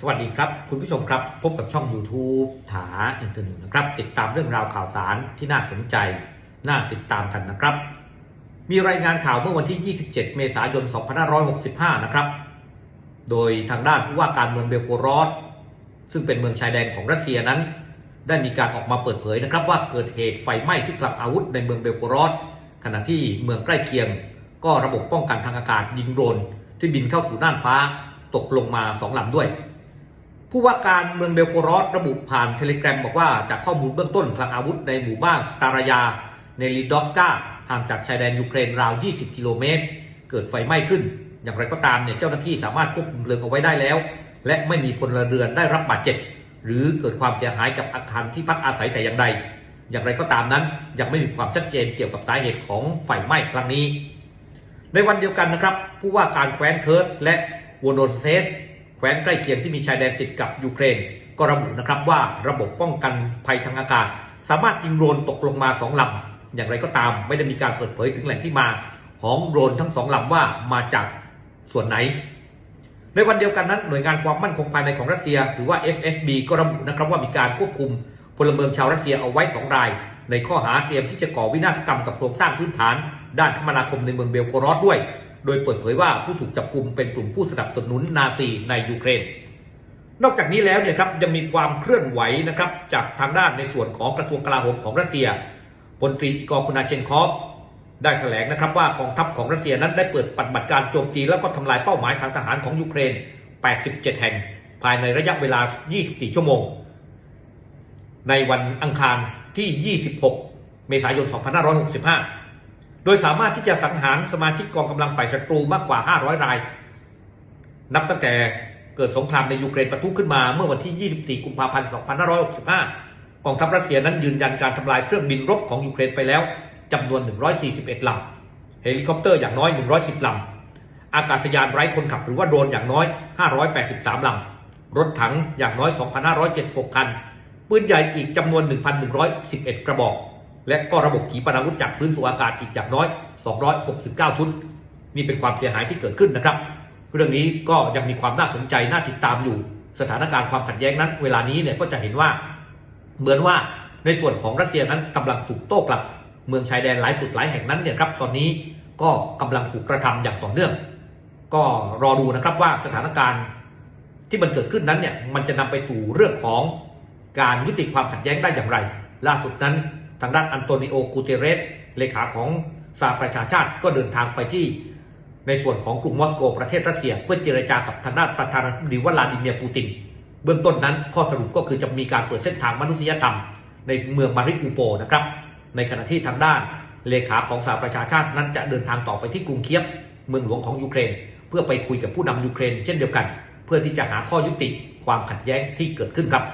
สวัสดีครับคุณผู้ชมครับ พบกับช่อง YouTube ถาอินเตอร์นิวนะครับ ติดตามเรื่องราวข่าวสารที่น่าสนใจ น่าติดตามกันนะครับ มีรายงานข่าวเมื่อวันที่ 27 เมษายน 2565 นะครับ โดยทางด้านผู้ว่าการเมืองเบลโกรอดซึ่งเป็นเมืองชายแดนของรัสเซียนั้น ได้มีการออกมาเปิดเผยนะครับ ว่าเกิดเหตุไฟไหม้ที่กลับอาวุธในเมืองเบลโกรอดขณะที่เมืองใกล้เคียง ก็ระบบป้องกันทางอากาศยิงโดรนที่บินเข้าสู่น่านฟ้าตกลงมาสองลำด้วย ผู้ว่าการเมืองเบลโกรอดระบุผ่านเทเล gram บอกว่าจากข้อมูลเบื้องต้นคลังอาวุธในหมู่บ้านสตารายา ในลีดอฟกาห่างจากชายแดนยูเครนราว 20 กิโลเมตร เกิดไฟไหม้ขึ้น อย่างไรก็ตามเนี่ยเจ้าหน้าที่สามารถควบคุมเพลิงเอาไว้ได้แล้ว และไม่มีพลเรือนได้รับบาดเจ็บ หรือเกิดความเสียหายกับอาคารที่พักอาศัยแต่อย่างใด อย่างไรก็ตามนั้นยังไม่มีความชัดเจนเกี่ยวกับสาเหตุของไฟไหม้ครั้งนี้ ในวันเดียวกันนะครับผู้ว่าการแคว้นเคิร์สและวโนเซส แคว้นใกล้เคียงที่มีชายแดนติดกับยูเครน ก็ระบุนะครับว่าระบบป้องกันภัยทางอากาศ สามารถยิงโดรนตกลงมาสองลำอย่างไรก็ตามไม่ได้มีการเปิดเผยถึงแหล่งที่มา ของโดรนทั้งสองลำว่ามาจากส่วนไหน ในวันเดียวกันนั้นหน่วยงานความมั่นคงภายในของรัสเซีย หรือว่า FSB ก็ระบุนะครับว่ามีการควบคุมพลเมืองชาวรัสเซียเอาไว้สองราย ในข้อหาเตรียมที่จะก่อวินาศกรรมกับโครงสร้างพื้นฐาน ด้านคมนาคมในเมืองเบลโกรอดด้วย โดยเปิดเผยว่าผู้ถูกจับกลุ่มเป็นกลุ่มผู้สนับสนุนนาซีในยูเครน นอกจากนี้แล้วเนี่ยครับยังมีความเคลื่อนไหวนะครับจากทางด้านในส่วนของกระทรวงกลาโหมของรัสเซียพลตรีกอร์คุนาเชนคอฟได้แถลงนะครับว่ากองทัพของรัสเซียนั้นได้เปิดปฏิบัติการโจมตีแล้วก็ทำลายเป้าหมายทางทหารของยูเครน 87 แห่ง ภายในระยะเวลา 24 ชั่วโมง ในวันอังคารที่ 26 เมษายน 2565 ดยสามารถที่จะสังหารสมาชิกกองกำลังฝ่ายศัตรูมากกว่า 500 ราย นับตั้งแต่เกิดสงครามในยูเครนปะทุขึ้นมาเมื่อวันที่ 24 กุมภาพันธ์ 2565 กองทัพรัสเซียนั้นยืนยันการทำลายเครื่องบินรบของยูเครนไปแล้วจำนวน 141 ลำ เฮลิคอปเตอร์อย่างน้อย 110 ลำ อากาศยานไร้คนขับหรือว่าโดรนอย่างน้อย 583 ลำ รถถังอย่างน้อย 2,576 คัน ปืนใหญ่อีกจำนวน 1,111 กระบอก และก็ระบบขีปนาวุธจากพื้นสู่อากาศอีกอย่างน้อย 269 ชุด นี่เป็นความเสียหายที่เกิดขึ้นนะครับ เรื่องนี้ก็ยังมีความน่าสนใจน่าติดตามอยู่ สถานการณ์ความขัดแย้งนั้น เวลานี้เนี่ยก็จะเห็นว่า เหมือนว่าในส่วนของรัสเซียนั้นกำลังถูกโต้กลับ เมืองชายแดนหลายจุดหลายแห่งนั้นเนี่ยครับตอนนี้ก็กำลังถูกกระทำอย่างต่อเนื่อง ก็รอดูนะครับว่าสถานการณ์ที่มันเกิดขึ้นนั้นเนี่ยมันจะนำไปสู่เรื่องของการยุติความขัดแย้งได้อย่างไร ล่าสุดนั้น ทางด้านอันโตนิโอกูเตเรสเลขาของสหประชาชาติก็เดินทางไปที่ในส่วนของกรุงมอสโกประเทศรัสเซีย เพื่อเจรจากับทางด้านประธานาธิบดีวลาดิเมียร์ปูติน เบื้องต้นนั้นข้อสรุปก็คือจะมีการเปิดเส้นทางมนุษยธรรม ในเมืองมาริอูโปนะครับ ในขณะที่ทางด้านเลขาของสหประชาชาตินั้นจะเดินทางต่อไปที่กรุงเคียบ เมืองหลวงของยูเครน เพื่อไปคุยกับผู้นำยูเครน เช่นเดียวกัน เพื่อที่จะหาข้อยุติความขัดแย้งที่เกิดขึ้นครับ